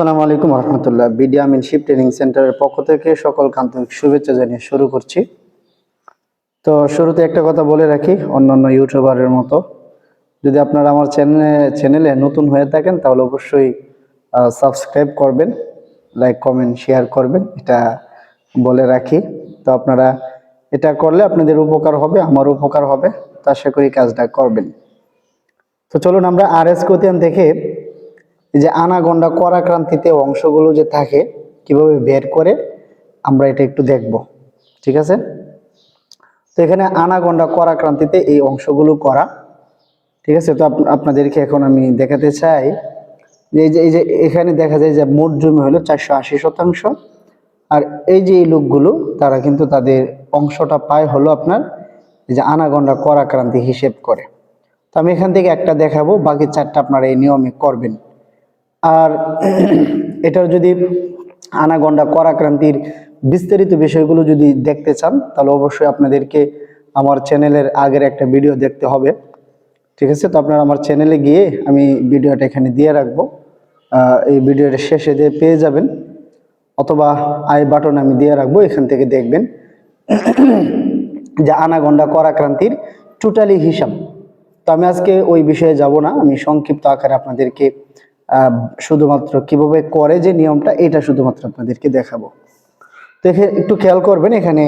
আসসালামু আলাইকুম রহমতুল্লাহ। বিডিয়ামিনশিপ ট্রেনিং সেন্টারের পক্ষ থেকে সকল আন্তরিক শুভেচ্ছা জানিয়ে শুরু করছি। তো শুরুতে একটা কথা বলে রাখি, অন্যান্য ইউটিউবারের মতো। যদি আপনারা আমার চ্যানেলে চ্যানেলে নতুন হয়ে থাকেন, তাহলে অবশ্যই সাবস্ক্রাইব করবেন, লাইক, কমেন্ট, শেয়ার করবেন, এটা বলে রাখি। তো আপনারা এটা করলে আপনাদের উপকার হবে, আমার উপকার হবে, তো আশা করি কাজটা করবেন। তো চলুন আমরা আর এস থেকে এই যে আনাগন্ডা করাক্রান্তিতে অংশগুলো যে থাকে, কীভাবে বের করে, আমরা এটা একটু দেখব। ঠিক আছে? তো এখানে আনাগন্ডা করাক্রান্তিতে এই অংশগুলো করা। ঠিক আছে? তো আপ- আপনাদেরকে এখন আমি দেখাতে চাই যে এই যে এই যে এখানে দেখা যায় যে মোট জমি হলো চারশো আশি শতাংশ। আর এই যে এই লোকগুলো, তারা কিন্তু তাদের অংশটা পায় হলো আপনার যে আনাগন্ডা করাক্রান্তি হিসেব করে। তো আমি এখান থেকে একটা দেখাবো, বাকি চারটা আপনারা এই নিয়মে করবেন। আর এটার যদি আনাগন্ডা করাক্রান্তির বিস্তারিত বিষয়গুলো যদি দেখতে চান, তাহলে অবশ্যই আপনাদেরকে আমার চ্যানেলের আগের একটা ভিডিও দেখতে হবে। ঠিক আছে? তো আপনারা আমার চ্যানেলে গিয়ে আমি ভিডিওটা এখানে দিয়ে রাখব। এই ভিডিওটা শেষে দিয়ে পেয়ে যাবেন, অথবা আই বাটন আমি দিয়ে রাখব, এখান থেকে দেখবেন। যে আনাগন্ডা করাক্রান্তির টোটালি হিসাব। তো আমি আজকে ওই বিষয়ে যাব না, আমি সংক্ষিপ্ত আকারে আপনাদেরকে শুধুমাত্র কীভাবে করে যে নিয়মটা, এটা শুধুমাত্র আপনাদেরকে দেখাবো। দেখে একটু খেয়াল করবেন, এখানে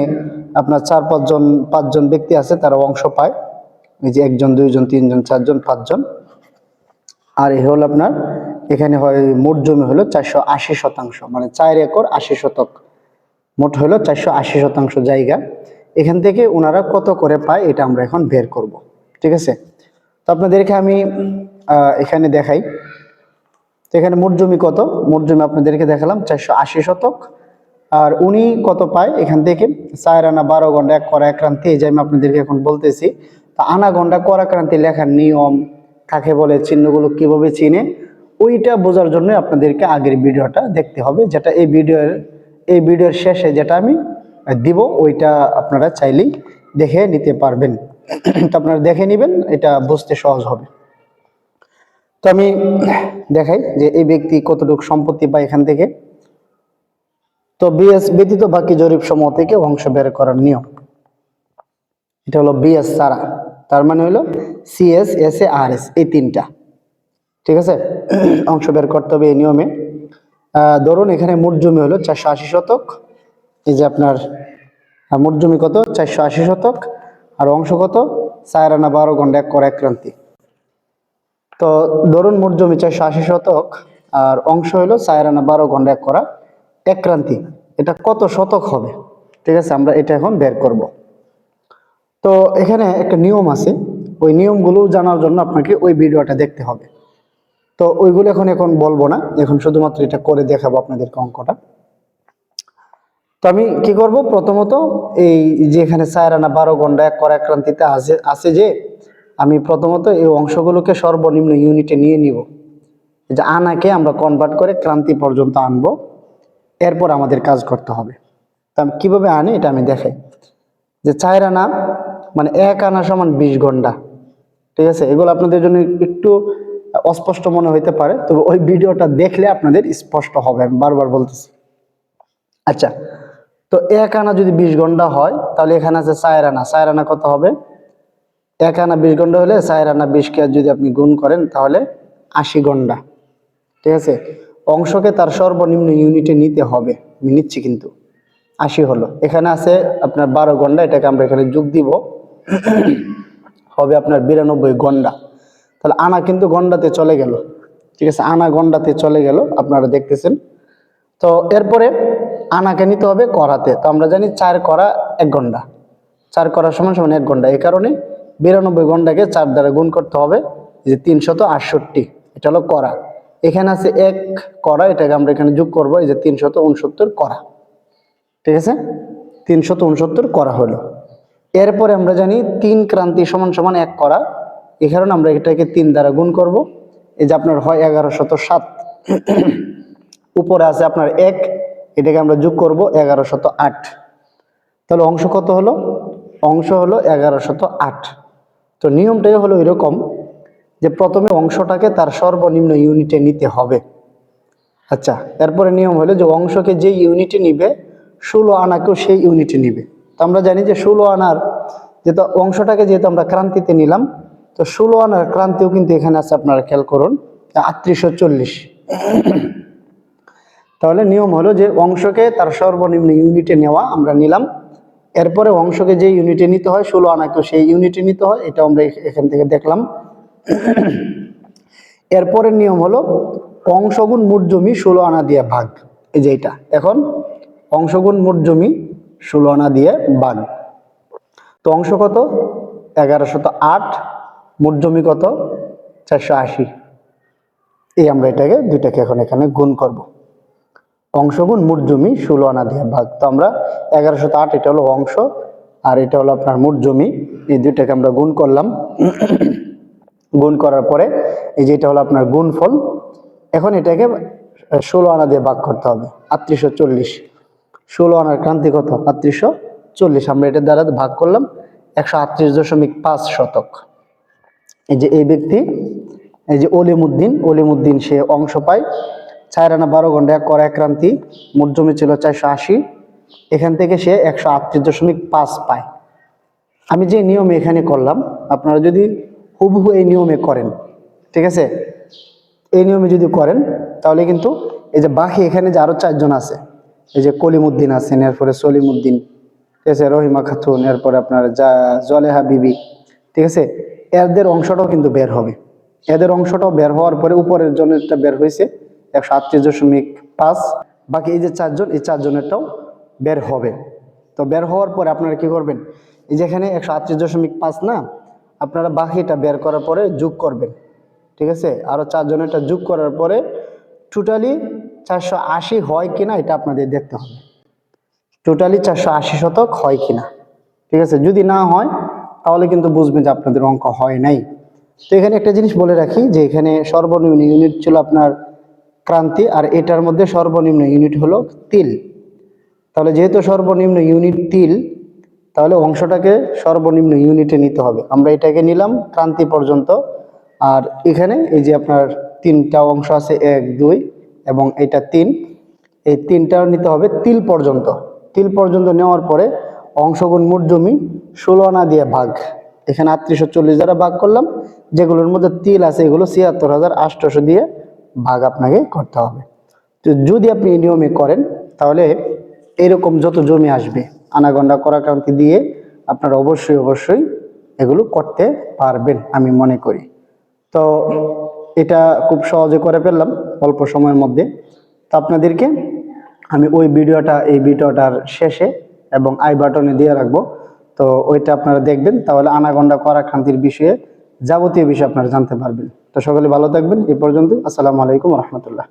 আপনার চার, পাঁচজন পাঁচজন ব্যক্তি আছে, তারা অংশ পায়। এই যে একজন, দুইজন, তিনজন, চারজন, পাঁচজন। আর এ হলো আপনার, এখানে হয় মোট জমি হলো চারশো আশি শতাংশ মানে চার একর আশি শতক। মোট হলো চারশো আশি শতাংশ জায়গা। এখান থেকে ওনারা কত করে পায়, এটা আমরা এখন বের করব। ঠিক আছে? তো আপনাদেরকে আমি এখানে দেখাই। তো এখানে মোট জমি কত? মোট জমি আপনাদেরকে দেখালাম, চারশো আশি শতক। আর উনি কত পায়? এখান থেকে চার আনা বারো ঘণ্টা এক করা একরান্তি এই যে আমি আপনাদেরকে এখন বলতেছি। তা আনা ঘণ্টা করাক্রান্তি লেখার নিয়ম কাকে বলে, চিহ্নগুলো কীভাবে চিনে, ওইটা বোঝার জন্য আপনাদেরকে আগের ভিডিওটা দেখতে হবে, যেটা এই ভিডিওর এই ভিডিওর শেষে যেটা আমি দিব, ওইটা আপনারা চাইলেই দেখে নিতে পারবেন। তো আপনারা দেখে নেবেন, এটা বুঝতে সহজ হবে। তো আমি দেখাই যে এই ব্যক্তি কতটুকু সম্পত্তি পায় এখান থেকে। তো বিএস ব্যতীত বাকি জরিপ সমূহ থেকে অংশ বের করার নিয়ম। এটা হলো বিএস ছাড়া তার মানে হলো CS S A R S এই তিনটা। ঠিক আছে? অংশ বের করতে হবে এই নিয়মে। ধরুন এখানে মোট জমি হলো চারশো আশি শতক। এই যে আপনার মোট জমি কত? চারশো আশি শতক। আর অংশ কত? চার আনা বারো ঘণ্টা এক করা একক্রান্তি তো ধরুন মোট জমি চারশো আশি শতক, আর অংশ হলো আনা বারো ঘণ্টা এক করা একক্রান্তি। এটা কত শতক হবে? ঠিক আছে, আমরা এটা এখন বের করব। তো এখানে একটা নিয়ম আছে। ওই নিয়মগুলো জানার জন্য আপনাকে ওই ভিডিওটা দেখতে হবে। তো ওইগুলো এখন এখন বলব না। এখন শুধুমাত্র এটা করে দেখাবো আপনাদেরকে অঙ্কটা। তো আমি কি করব? প্রথমত এই যে এখানে আনা বারো ঘণ্টা এক করা ক্রান্তিতে আছে আছে যে আমি প্রথমত এই অংশগুলোকে সর্বনিম্ন ইউনিটে নিয়ে নিব। যে আনাকে আমরা কনভার্ট করে ক্রান্তি পর্যন্ত আনব। এরপর আমাদের কাজ করতে হবে। তা কীভাবে আনি এটা আমি দেখাই যে চার আনা মানে এক আনা সমান বিশ ঘণ্টা। ঠিক আছে? এগুলো আপনাদের জন্য একটু অস্পষ্ট মনে হইতে পারে, তবে ওই ভিডিওটা দেখলে আপনাদের স্পষ্ট হবে। আমি বারবার বলতেছি। আচ্ছা তো এক আনা যদি বিশ ঘণ্টা হয়, তাহলে এখানে আছে চার আনা। চার আনা কত হবে? এক আনা বিশ ঘণ্টা হলে চার আনা বিশ বিশকে যদি আপনি গুণ করেন, তাহলে আশি ঘণ্টা ঠিক আছে? অংশকে তার সর্বনিম্ন ইউনিটে নিতে হবে। আমি নিচ্ছি কিন্তু। আশি হলো। এখানে আছে আপনার বারো ঘণ্টা এটাকে আমরা এখানে যোগ দিব। হবে আপনার বিরানব্বই ঘণ্টা তাহলে আনা কিন্তু গন্ডাতে চলে গেল। ঠিক আছে? আনা গন্ডাতে চলে গেল, আপনারা দেখতেছেন। তো এরপরে আনাকে নিতে হবে করাতে। তো আমরা জানি চার করা এক ঘণ্টা চার করার সমান সমান এক ঘণ্টা এই কারণে বিরানব্বই ঘন্টাকে চার দ্বারা গুণ করতে হবে যে তিনশত আটষট্টি, এটা হলো করা। এখানে আছে এক করা, এটাকে আমরা এখানে যোগ করব, এই যে তিনশত উনসত্তর করা। ঠিক আছে? তিনশত উনসত্তর করা হলো। এরপরে আমরা জানি তিন ক্রান্তি সমান সমান এক করা এই কারণে আমরা এটাকে তিন দ্বারা গুণ করব। এই যে আপনার হয় এগারো শত সাত। উপরে আছে আপনার এক, এটাকে আমরা যোগ করব এগারো শত আট। তাহলে অংশ কত হলো? অংশ হলো এগারো শত আট। তো নিয়মটাই হলো এরকম যে প্রথমে অংশটাকে তার সর্বনিম্ন ইউনিটে নিতে হবে। আচ্ছা এরপরে নিয়ম হলো যে অংশকে যে ইউনিটে নিবে, ষোলো আনাকেও সেই ইউনিটে নিবে। তো আমরা জানি যে ষোলো আনার যেহেতু অংশটাকে যেহেতু আমরা ক্রান্তিতে নিলাম, তো ষোলো আনার ক্রান্তিও কিন্তু এখানে আছে আপনারা খেয়াল করুন, আটত্রিশশো চল্লিশ। তাহলে নিয়ম হলো যে অংশকে তার সর্বনিম্ন ইউনিটে নেওয়া আমরা নিলাম। এরপরে অংশকে যে ইউনিটে নিতে হয়, ষোলো আনাকেও সেই ইউনিটে নিতে হয় এটা আমরা এখ- এখান থেকে দেখলাম। এরপরের নিয়ম হলো অংশগুণ মোট জমি ষোলো আনা দিয়ে ভাগ। এই যে এটা, এখন অংশগুণ মোট জমি ষোলো আনা দিয়ে ভাগ। তো অংশ কত? এগারোশত আট, মোট জমি কত? চারশো আশি। এই আমরা এটাকে, দুইটাকে এখন এখানে গুণ করব। অংশগুণ মোট জমি ষোলো আনা দিয়ে ভাগ। তো আমরা এগারোশত আট, এটা হলো অংশ, আর এটা হলো আপনার মোট জমি। এই দুইটাকে আমরা গুণ করলাম। গুণ করার পরে এই যেটা হলো আপনার গুণফল, এখন এটাকে ষোলো আনা দিয়ে ভাগ করতে হবে, আটত্রিশশো চল্লিশ। ষোলো আনার ক্রান্তি কত? আটত্রিশশো চল্লিশ। আমরা এটার দ্বারা ভাগ করলাম একশো আটত্রিশ দশমিক পাঁচ শতক। এই যে এই ব্যক্তি, এই যে অলিমুদ্দিন অলিমুদ্দিন সে অংশ পায়। চার আনা বারো ঘণ্টা এক করা এক ক্রান্তি মোট জমি ছিল চারশো আশি। এখান থেকে সে একশো আটত্রিশ দশমিক পাঁচ পায়। আমি যে নিয়মে এখানে করলাম, আপনারা যদি হুবহু এই নিয়মে করেন, ঠিক আছে? এই নিয়মে যদি করেন, তাহলে কিন্তু এই যে বাকি এখানে যে আরও চারজন আছে, এই যে কলিমুদ্দিন আছেন, এরপরে সলিমুদ্দিন, ঠিক আছে? রহিমা খাতুন, এরপরে আপনার যা জলেহা বিবি, ঠিক আছে? এদের অংশটাও কিন্তু বের হবে। এদের অংশটাও বের হওয়ার পরে উপরের জনেরটা বের হয়েছে। একশো আটত্রিশ দশমিক পাঁচ। বাকি এই যে চারজন, এই চারজনেরটাও বের হবে। তো বের হওয়ার পরে আপনারা কি করবেন? এই যেখানে একশো আটত্রিশ দশমিক পাঁচ না, আপনারা বাকিটা বের করার পরে যোগ করবেন। ঠিক আছে? আরও চারজনেরটা যোগ করার পরে টোটালি চারশো আশি হয় কিনা এটা আপনাদের দেখতে হবে। টোটালি চারশো আশি শতক হয় কিনা ঠিক আছে? যদি না হয়, তাহলে কিন্তু বুঝবেন যে আপনাদের অঙ্ক হয় নাই। তো এখানে একটা জিনিস বলে রাখি যে এখানে সর্বনিম্ন ইউনিট ছিল আপনার ক্রান্তি আর এটার মধ্যে সর্বনিম্ন ইউনিট হলো তিল। তাহলে যেহেতু সর্বনিম্ন ইউনিট তিল, তাহলে অংশটাকে সর্বনিম্ন ইউনিটে নিতে হবে। আমরা এটাকে নিলাম ক্রান্তি পর্যন্ত। আর এখানে এই যে আপনার তিনটা অংশ আছে, এক, দুই এবং এটা তিন, এই তিনটাও নিতে হবে তিল পর্যন্ত। তিল পর্যন্ত নেওয়ার পরে অংশগুণ মোট জমি ষোলো আনা দিয়ে ভাগ। এখানে আটত্রিশশো চল্লিশ দ্বারা ভাগ করলাম। যেগুলোর মধ্যে তিল আছে, এগুলো ছিয়াত্তর হাজার আটশোশো দিয়ে ভাগ আপনাকে করতে হবে। তো যদি আপনি এই নিয়মে করেন, তাহলে এরকম যত জমি আসবে আনাগন্ডা করাক্রান্তি দিয়ে আপনারা অবশ্যই অবশ্যই এগুলো করতে পারবেন আমি মনে করি। তো এটা খুব সহজে করে ফেললাম অল্প সময়ের মধ্যে। তো আপনাদেরকে আমি ওই ভিডিওটা, এই ভিডিওটার শেষে এবং আই বাটনে দিয়ে রাখব। তো ওইটা আপনারা দেখবেন, তাহলে আনাগন্ডা করাক্রান্তির বিষয়ে যাবতীয় বিষয় আপনারা জানতে পারবেন। তো সকলে ভালো থাকবেন। এই পর্যন্ত আসসালামু আলাইকুম রহমতুল্লাহ।